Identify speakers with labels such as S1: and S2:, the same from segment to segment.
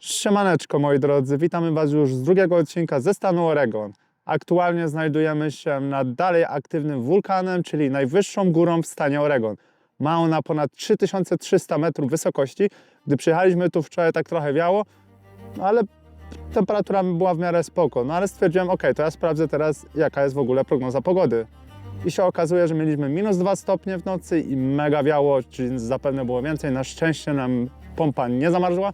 S1: Siemaneczko moi drodzy, witamy Was już z drugiego odcinka ze stanu Oregon. Aktualnie znajdujemy się nad dalej aktywnym wulkanem, czyli najwyższą górą w stanie Oregon. Ma ona ponad 3300 metrów wysokości. Gdy przyjechaliśmy tu wczoraj tak trochę wiało, ale temperatura była w miarę spoko. No ale stwierdziłem, ok, to ja sprawdzę teraz jaka jest w ogóle prognoza pogody. I się okazuje, że mieliśmy minus 2 stopnie w nocy i mega wiało, czyli zapewne było więcej. Na szczęście nam pompa nie zamarzła.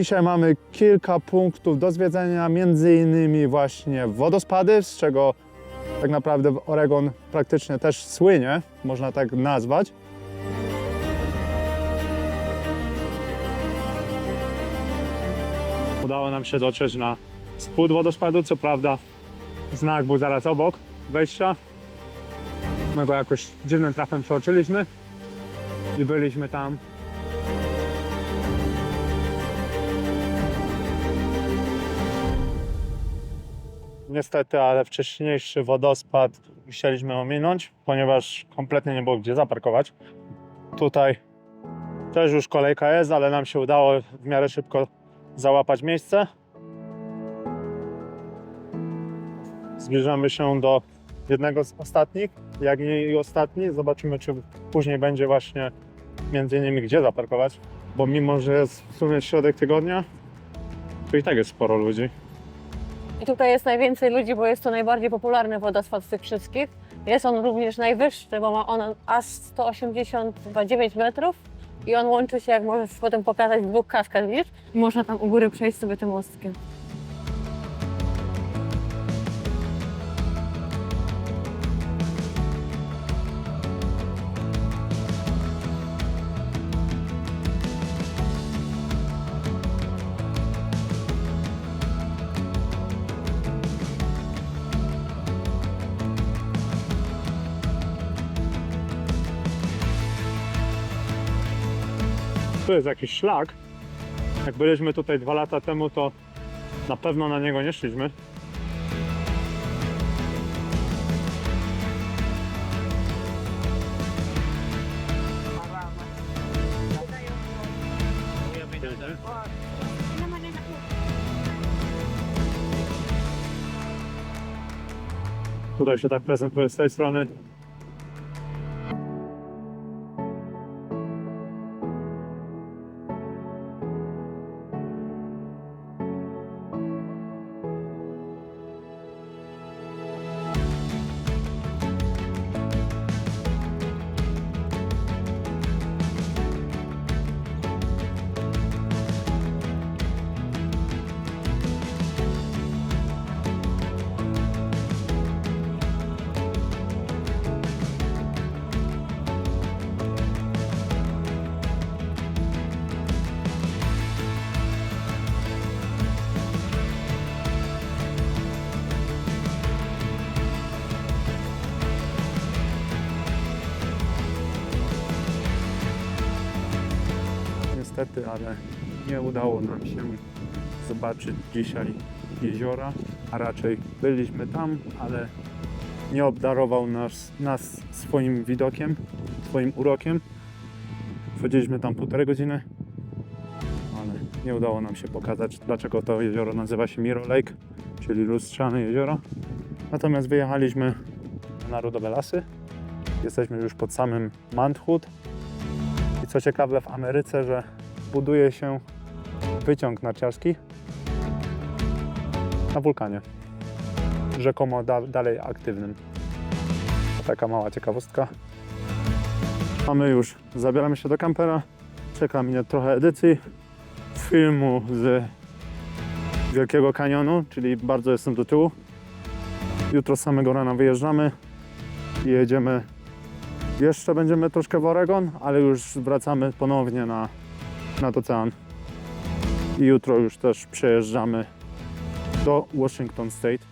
S1: Dzisiaj mamy kilka punktów do zwiedzenia, między innymi właśnie wodospady, z czego tak naprawdę Oregon praktycznie też słynie, można tak nazwać.
S2: Udało nam się dotrzeć na spód wodospadu, co prawda znak był zaraz obok wejścia. My go jakoś dziwnym trafem przeoczyliśmy i byliśmy tam. Niestety, ale wcześniejszy wodospad musieliśmy ominąć, ponieważ kompletnie nie było gdzie zaparkować. Tutaj też już kolejka jest, ale nam się udało w miarę szybko załapać miejsce. Zbliżamy się do jednego z ostatnich. Jak nie i ostatni, zobaczymy, czy później będzie właśnie między innymi gdzie zaparkować. Bo mimo, że jest w sumie środek tygodnia, to i tak jest sporo ludzi.
S3: I tutaj jest najwięcej ludzi, bo jest to najbardziej popularny wodospad z tych wszystkich. Jest on również najwyższy, bo ma on aż 189 metrów i on łączy się, jak możesz potem pokazać, w dwóch kaskach, widzisz? I można tam u góry przejść sobie tym mostkiem.
S2: Tu jest jakiś szlak. Jak byliśmy tutaj dwa lata temu, to na pewno na niego nie szliśmy. Tutaj się tak prezentuje z tej strony. Niestety, ale nie udało nam się zobaczyć dzisiaj jeziora, a raczej byliśmy tam, ale nie obdarował nas, nas swoim widokiem, swoim urokiem. Chodziliśmy tam półtorej godziny, ale nie udało nam się pokazać, dlaczego to jezioro nazywa się Mirror Lake, czyli lustrzane jezioro. Natomiast wyjechaliśmy na Narodowe Lasy Jesteśmy już pod samym Mount. I co ciekawe w Ameryce, że buduje się wyciąg narciarski na wulkanie. Rzekomo da, dalej aktywnym. Taka mała ciekawostka. Mamy już, zabieramy się do kampera. Czeka mnie trochę edycji filmu z Wielkiego Kanionu, czyli bardzo jestem do tyłu. Jutro z samego rana wyjeżdżamy i jedziemy. Jeszcze będziemy troszkę w Oregon, ale już wracamy ponownie na, nad ocean. I jutro już też przejeżdżamy do Washington State.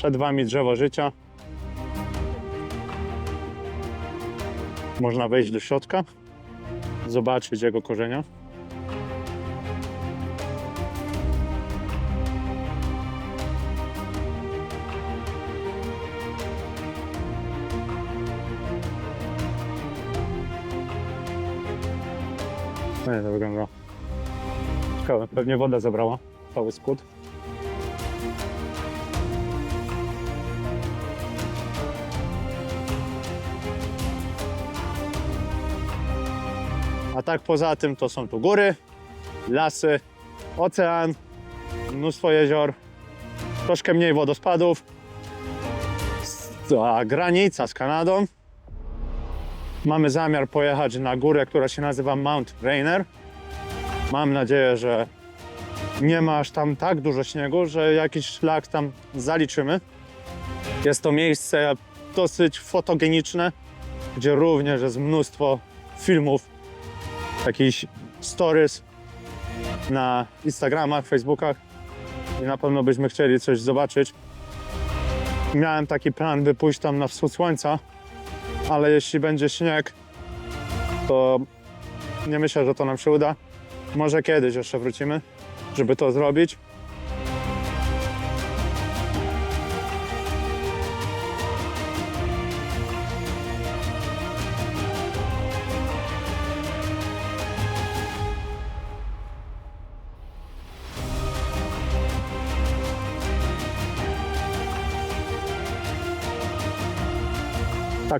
S2: Przed Wami drzewo życia. Można wejść do środka, zobaczyć jego korzenia. Fajnie to wygląda. Ciekawe, pewnie woda zabrała cały skład. A tak poza tym to są tu góry, lasy, ocean, mnóstwo jezior, troszkę mniej wodospadów. A granica z Kanadą. Mamy zamiar pojechać na górę, która się nazywa Mount Rainier. Mam nadzieję, że nie ma aż tam tak dużo śniegu, że jakiś szlak tam zaliczymy. Jest to miejsce dosyć fotogeniczne, gdzie również jest mnóstwo filmów jakichś stories na Instagramach, Facebookach i na pewno byśmy chcieli coś zobaczyć. Miałem taki plan, by pójść tam na wschód słońca, ale jeśli będzie śnieg, to nie myślę, że to nam się uda. Może kiedyś jeszcze wrócimy, żeby to zrobić.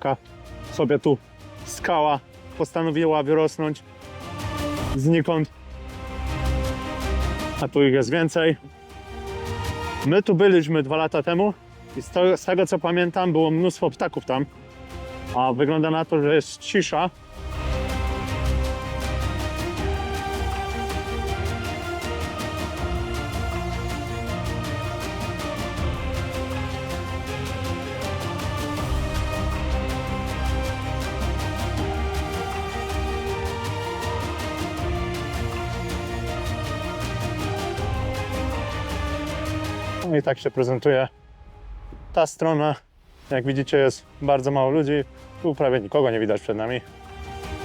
S2: Taka sobie tu skała postanowiła wyrosnąć znikąd. A tu ich jest więcej. My tu byliśmy dwa lata temu i z z tego co pamiętam było mnóstwo ptaków tam. A wygląda na to, że jest cisza. I tak się prezentuje ta strona. Jak widzicie jest bardzo mało ludzi. Tu prawie nikogo nie widać przed nami.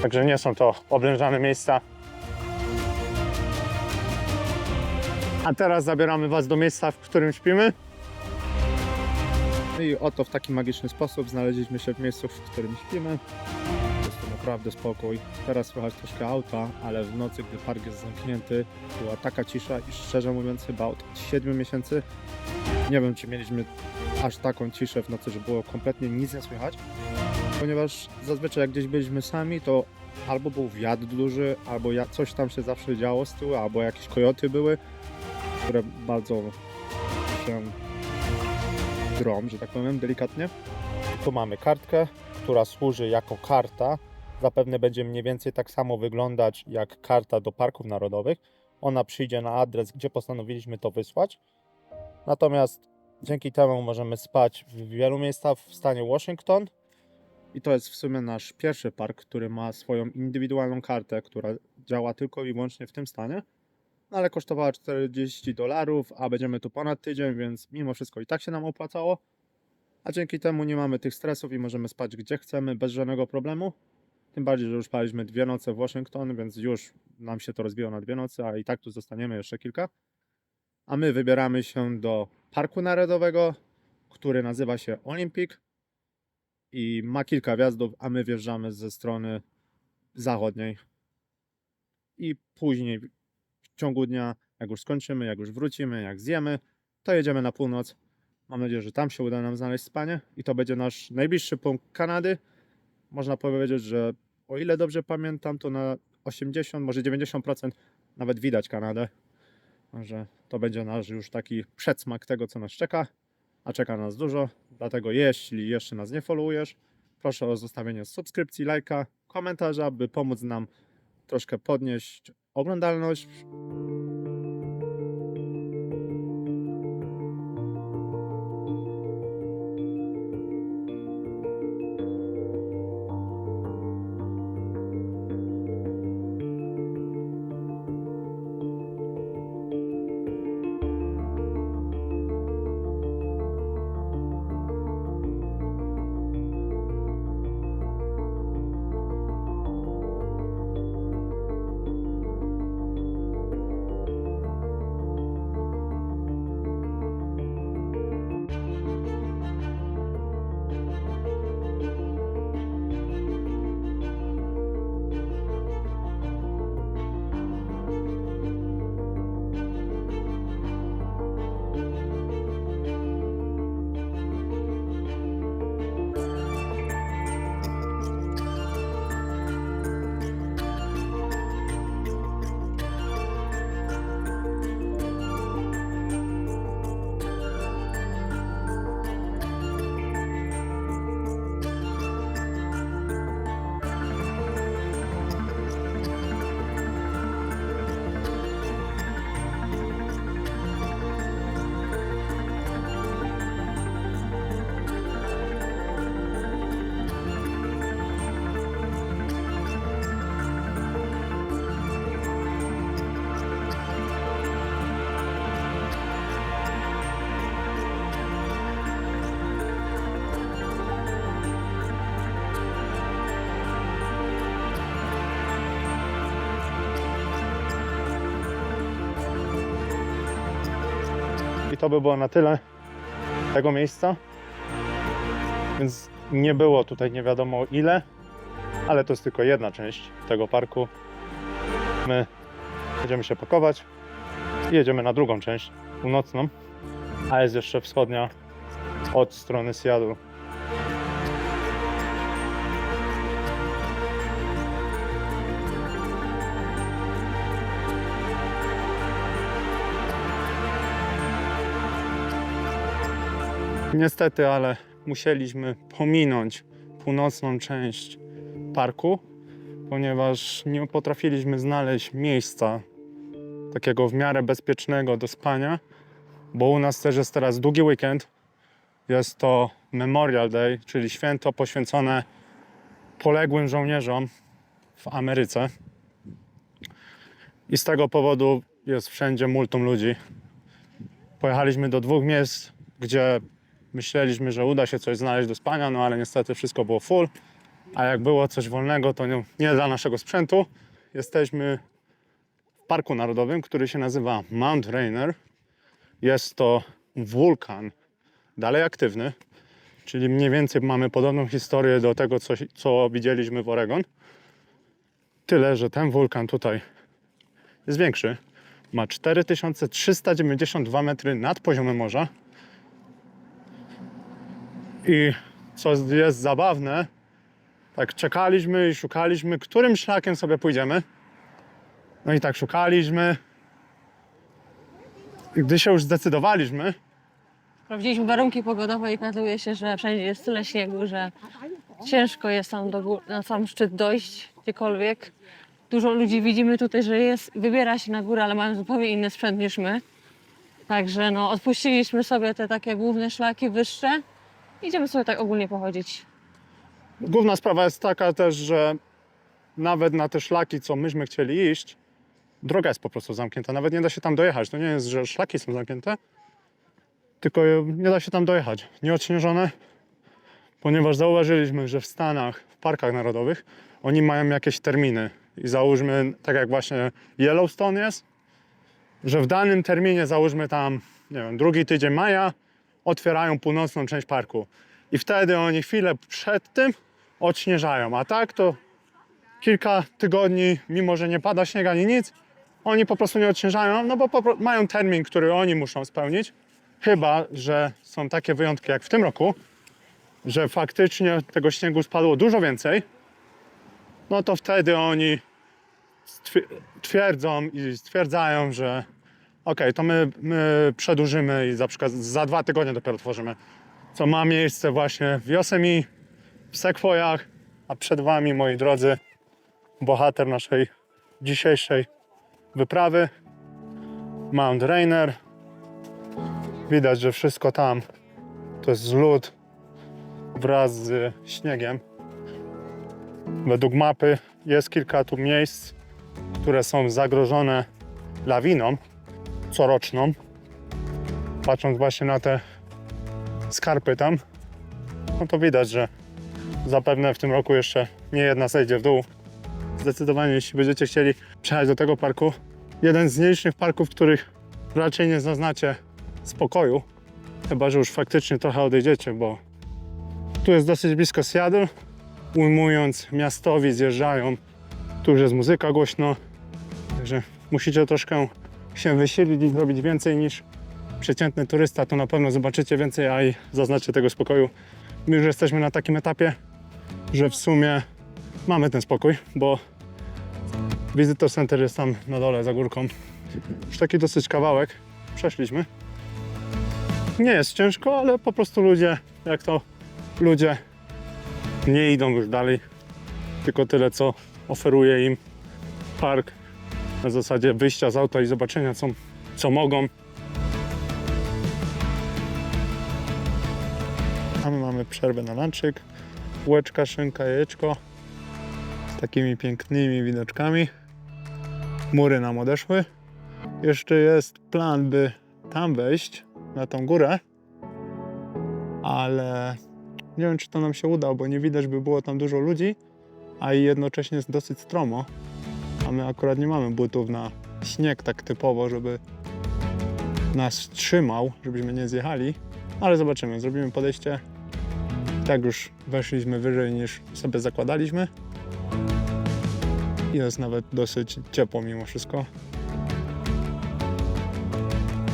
S2: Także nie są to oblężane miejsca. A teraz zabieramy Was do miejsca, w którym śpimy.
S1: No i oto w taki magiczny sposób znaleźliśmy się w miejscu, w którym śpimy. Naprawdę spokój. Teraz słychać troszkę auta, ale w nocy, gdy park jest zamknięty, była taka cisza i szczerze mówiąc chyba od 7 miesięcy nie wiem, czy mieliśmy aż taką ciszę w nocy, że było kompletnie nic nie słychać. Ponieważ zazwyczaj jak gdzieś byliśmy sami, to albo był wiatr duży, albo coś tam się zawsze działo z tyłu, albo jakieś kojoty były, które bardzo się drą, że tak powiem, delikatnie. Tu mamy kartkę, która służy jako karta. Zapewne będzie mniej więcej tak samo wyglądać jak karta do parków narodowych. Ona przyjdzie na adres, gdzie postanowiliśmy to wysłać. Natomiast dzięki temu możemy spać w wielu miejscach w stanie Washington. I to jest w sumie nasz pierwszy park, który ma swoją indywidualną kartę, która działa tylko i wyłącznie w tym stanie.
S2: no ale kosztowała 40 dolarów, a będziemy tu ponad tydzień, więc mimo wszystko i tak się nam opłacało. A dzięki temu nie mamy tych stresów i możemy spać gdzie chcemy bez żadnego problemu. Tym bardziej, że już spaliśmy dwie noce w Waszyngton, więc już nam się to rozbiło na dwie noce, a i tak tu zostaniemy jeszcze kilka. A my wybieramy się do Parku Narodowego, który nazywa się Olympic i ma kilka wjazdów, a my wjeżdżamy ze strony zachodniej. I później w ciągu dnia, jak już skończymy, jak już wrócimy, jak zjemy, to jedziemy na północ. Mam nadzieję, że tam się uda nam znaleźć spanie i to będzie nasz najbliższy punkt Kanady. Można powiedzieć, że o ile dobrze pamiętam, to na 80, może 90% nawet widać Kanadę. Także to będzie nasz już taki przedsmak tego, co nas czeka. A czeka nas dużo, dlatego jeśli jeszcze nas nie followujesz, proszę o zostawienie subskrypcji, lajka, komentarza, by pomóc nam troszkę podnieść oglądalność. To by było na tyle tego miejsca. Więc nie było tutaj nie wiadomo ile, ale to jest tylko jedna część tego parku. My będziemy się pakować i jedziemy na drugą część, północną, a jest jeszcze wschodnia od strony Seattle.
S1: Niestety, ale musieliśmy pominąć północną część parku, ponieważ nie potrafiliśmy znaleźć miejsca takiego w miarę bezpiecznego do spania, bo u nas też jest teraz długi weekend. Jest to Memorial Day, czyli święto poświęcone poległym żołnierzom w Ameryce. I z tego powodu jest wszędzie multum ludzi. Pojechaliśmy do dwóch miejsc, gdzie myśleliśmy, że uda się coś znaleźć do spania, no ale niestety wszystko było full. A jak było coś wolnego, to nie, nie dla naszego sprzętu. Jesteśmy w Parku Narodowym, który się nazywa Mount Rainier. Jest to wulkan dalej aktywny, czyli mniej więcej mamy podobną historię do tego, co, co widzieliśmy w Oregon. Tyle, że ten wulkan tutaj jest większy. Ma 4392 metry nad poziomem morza. I co jest zabawne, tak czekaliśmy i szukaliśmy, którym szlakiem sobie pójdziemy. No i tak szukaliśmy. I gdy się już zdecydowaliśmy,
S3: Sprawdziliśmy warunki pogodowe i okazuje się, że wszędzie jest tyle śniegu, że ciężko jest tam do na sam szczyt dojść gdziekolwiek. Dużo ludzi widzimy tutaj, że jest, wybiera się na górę, ale mają zupełnie inny sprzęt niż my. Także no, odpuściliśmy sobie te takie główne szlaki wyższe. Idziemy sobie tak ogólnie pochodzić.
S1: główna sprawa jest taka też, że nawet na te szlaki, co myśmy chcieli iść,
S2: droga jest po prostu zamknięta. Nawet nie da się tam dojechać. To nie jest, że szlaki są zamknięte, tylko nie da się tam dojechać. Nieodśnieżone, ponieważ zauważyliśmy, że w Stanach, w parkach narodowych, oni mają jakieś terminy. I załóżmy, tak jak właśnie Yellowstone jest, że w danym terminie, załóżmy tam, nie wiem, drugi tydzień maja, otwierają północną część parku. I wtedy oni chwilę przed tym odśnieżają. A tak to kilka tygodni, mimo że nie pada śnieg ani nic, oni po prostu nie odśnieżają, no bo mają termin, który oni muszą spełnić. Chyba, że są takie wyjątki jak w tym roku, że faktycznie tego śniegu spadło dużo więcej, no to wtedy oni twierdzą i stwierdzają, że okej, to my, my przedłużymy i za przykład za dwa tygodnie dopiero tworzymy. Co ma miejsce właśnie w Yosemite, w Sekwojach, a przed Wami, moi drodzy, bohater naszej dzisiejszej wyprawy, Mount Rainier. Widać, że wszystko tam to jest lód wraz z śniegiem. Według mapy jest kilka tu miejsc, które są zagrożone lawiną coroczną. Patrząc właśnie na te skarpy tam, no to widać, że zapewne w tym roku jeszcze nie jedna zejdzie w dół. Zdecydowanie, jeśli będziecie chcieli przyjechać do tego parku, jeden z nielicznych parków, których raczej nie zaznacie spokoju, chyba że już faktycznie trochę odejdziecie, bo tu jest dosyć blisko Seattle. Ujmując miastowi, zjeżdżają. Tu już jest muzyka głośno, także musicie troszkę się wysilić i zrobić więcej niż przeciętny turysta, to na pewno zobaczycie więcej, a i zaznaczy tego spokoju. My już jesteśmy na takim etapie, że w sumie mamy ten spokój, bo Visitor Center jest tam na dole za górką. Już taki dosyć kawałek przeszliśmy. Nie jest ciężko, ale po prostu ludzie, jak to ludzie, nie idą już dalej. Tylko tyle, co oferuje im park na zasadzie wyjścia z auta i zobaczenia, co, co mogą. A my mamy przerwę na lunchik. Bułeczka, szynka, jajeczko z takimi pięknymi widoczkami. Mury nam odeszły. Jeszcze jest plan, by tam wejść, na tą górę, ale nie wiem, czy to nam się uda, bo nie widać, by było tam dużo ludzi, a jednocześnie jest dosyć stromo. A my akurat nie mamy butów na śnieg tak typowo, żeby nas trzymał, żebyśmy nie zjechali. Ale zobaczymy, zrobimy podejście. Tak już weszliśmy wyżej niż sobie zakładaliśmy. Jest nawet dosyć ciepło mimo wszystko.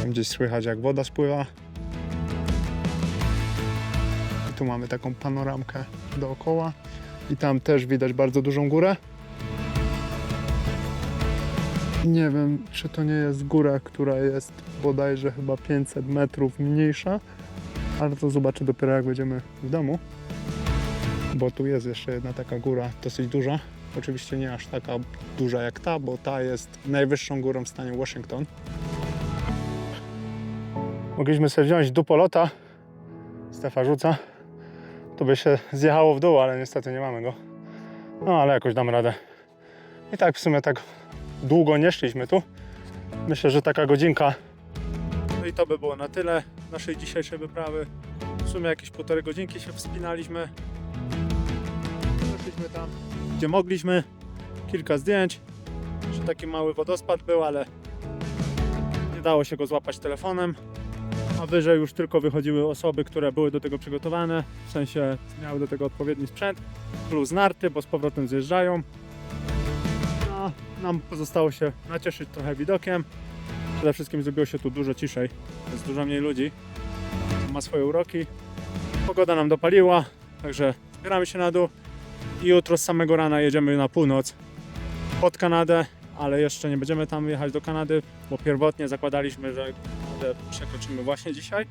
S2: Gdzieś słychać jak woda spływa. I tu mamy taką panoramkę dookoła. I tam też widać bardzo dużą górę. Nie wiem, czy to nie jest góra, która jest bodajże chyba 500 metrów mniejsza, ale to zobaczę dopiero jak będziemy w domu. Bo tu jest jeszcze jedna taka góra dosyć duża. Oczywiście nie aż taka duża jak ta, bo ta jest najwyższą górą w stanie Washington. Mogliśmy sobie wziąć dupolota. Stefa rzuca. To by się zjechało w dół, ale niestety nie mamy go. No ale jakoś dam radę. I tak w sumie tak długo nie szliśmy tu. Myślę, że taka godzinka. No i to by było na tyle naszej dzisiejszej wyprawy. W sumie jakieś półtorej godzinki się wspinaliśmy. Poszliśmy tam, gdzie mogliśmy. Kilka zdjęć. Że taki mały wodospad był, ale nie dało się go złapać telefonem. A wyżej już tylko wychodziły osoby, które były do tego przygotowane, w sensie miały do tego odpowiedni sprzęt, plus narty, bo z powrotem zjeżdżają. Nam pozostało się nacieszyć trochę widokiem. Przede wszystkim zrobiło się tu dużo ciszej, jest dużo mniej ludzi. Ma swoje uroki. Pogoda nam dopaliła, także zbieramy się na dół i jutro z samego rana jedziemy na północ pod Kanadę, ale jeszcze nie będziemy tam jechać do Kanady, bo pierwotnie zakładaliśmy, że przekroczymy właśnie dzisiaj.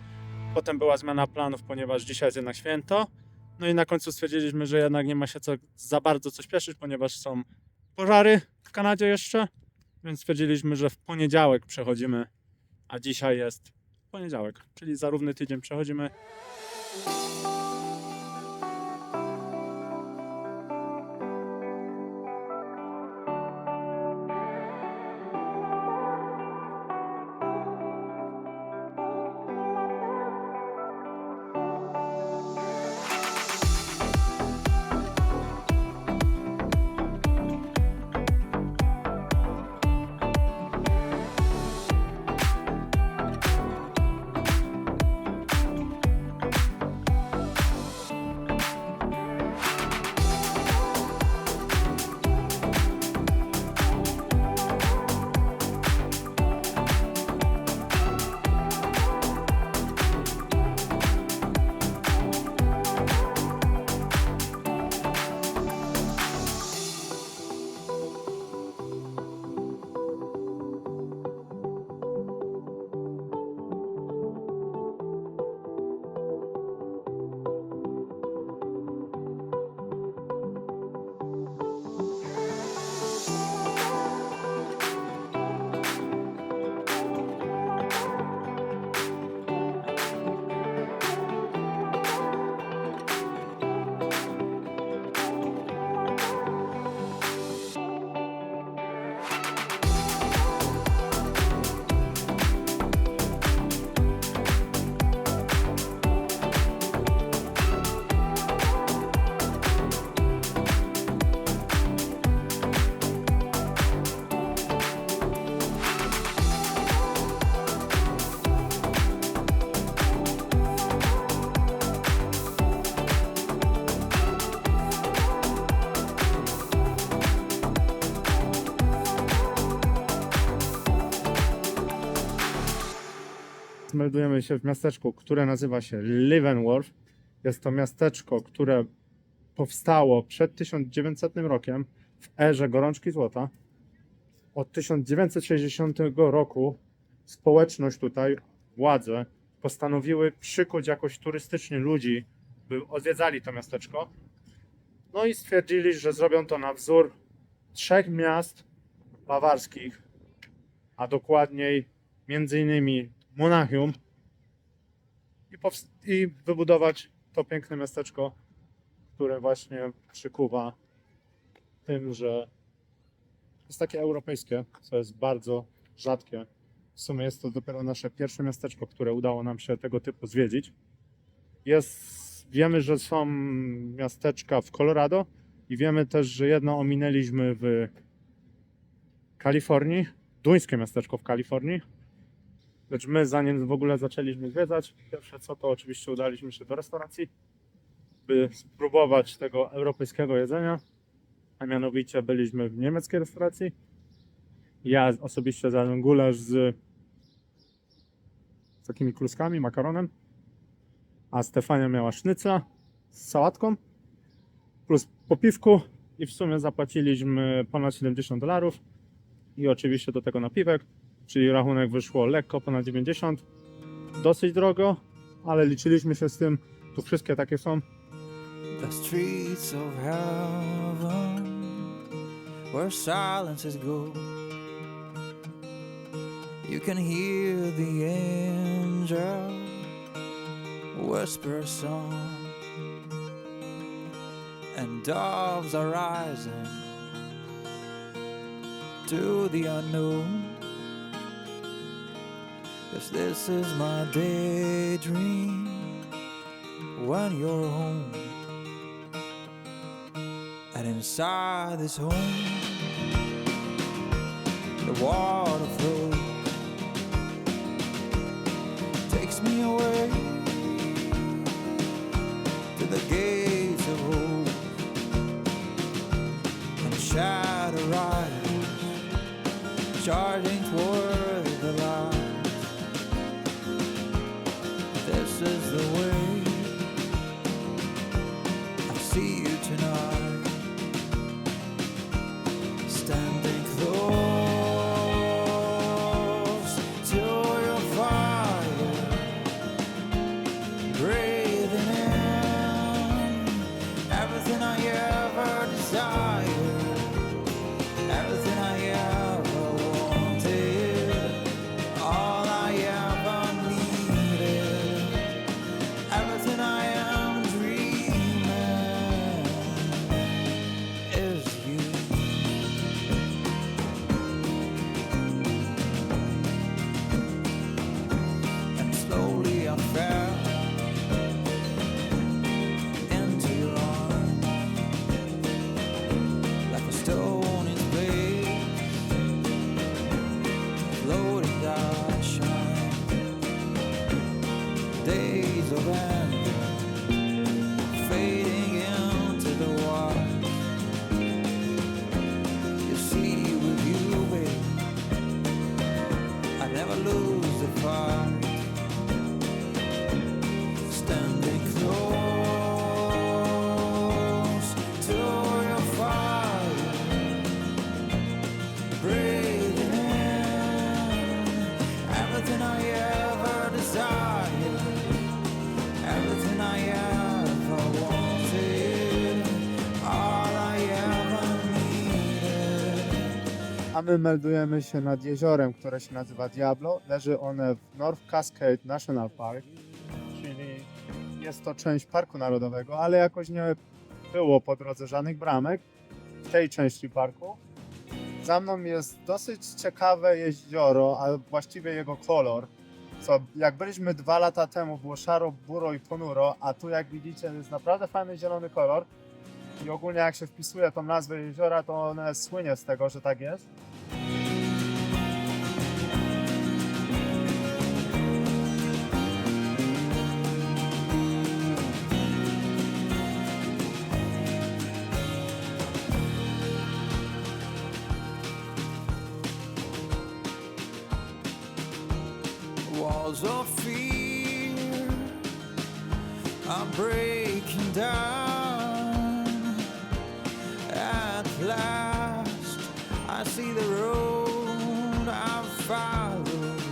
S2: Potem była zmiana planów, ponieważ dzisiaj jest jednak święto. No i na końcu stwierdziliśmy, że jednak nie ma się co za bardzo co śpieszyć, ponieważ są pożary w Kanadzie jeszcze, więc stwierdziliśmy, że w poniedziałek przechodzimy, a dzisiaj jest poniedziałek, czyli za równy tydzień przechodzimy. Meldujemy się w miasteczku, które nazywa się Leavenworth. Jest to miasteczko, które powstało przed 1900 rokiem w erze gorączki złota. Od 1960 roku społeczność tutaj, władze postanowiły przykuć jakoś turystycznie ludzi, by odwiedzali to miasteczko. No i stwierdzili, że zrobią to na wzór trzech miast bawarskich, a dokładniej między innymi Monachium i, i wybudować to piękne miasteczko, które właśnie przykuwa tym, że jest takie europejskie, co jest bardzo rzadkie. W sumie jest to dopiero nasze pierwsze miasteczko, które udało nam się tego typu zwiedzić. Jest, wiemy, że są miasteczka w Colorado i wiemy też, że jedno ominęliśmy w Kalifornii, duńskie miasteczko w Kalifornii. Lecz my, zanim w ogóle zaczęliśmy zwiedzać, pierwsze co to oczywiście udaliśmy się do restauracji, by spróbować tego europejskiego jedzenia. A mianowicie byliśmy w niemieckiej restauracji. Ja osobiście zjadłem gulasz z takimi kluskami, makaronem. A Stefania miała sznycla z sałatką plus po piwku i w sumie zapłaciliśmy ponad 70 dolarów i oczywiście do tego napiwek, czyli rachunek wyszło lekko ponad 90. Dosyć drogo, ale liczyliśmy się z tym. Tu wszystkie takie są.
S4: The streets of heaven, where silence is gold. You can hear the angel whisper a song, and doves are rising to the unknown. Yes, this is my daydream when you're home. And inside this home, the water flows, takes me away to the gates of hope, and shadow rise, charging toward
S1: My meldujemy się nad jeziorem, które się nazywa Diablo. Leży one w North Cascade National Park, czyli jest to część Parku Narodowego, ale jakoś nie było po drodze żadnych bramek w tej części parku. Za mną jest dosyć ciekawe jezioro, a właściwie jego kolor. Co, jak byliśmy dwa lata temu, było szaro, buro i ponuro, a tu jak widzicie jest naprawdę fajny zielony kolor. I ogólnie jak się wpisuje tą nazwę jeziora, to one słynie z tego, że tak jest.
S4: Walls of fear are breaking down. At last, I see the road I've followed.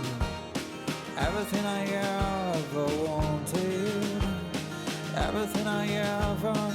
S4: Everything I ever wanted, everything I ever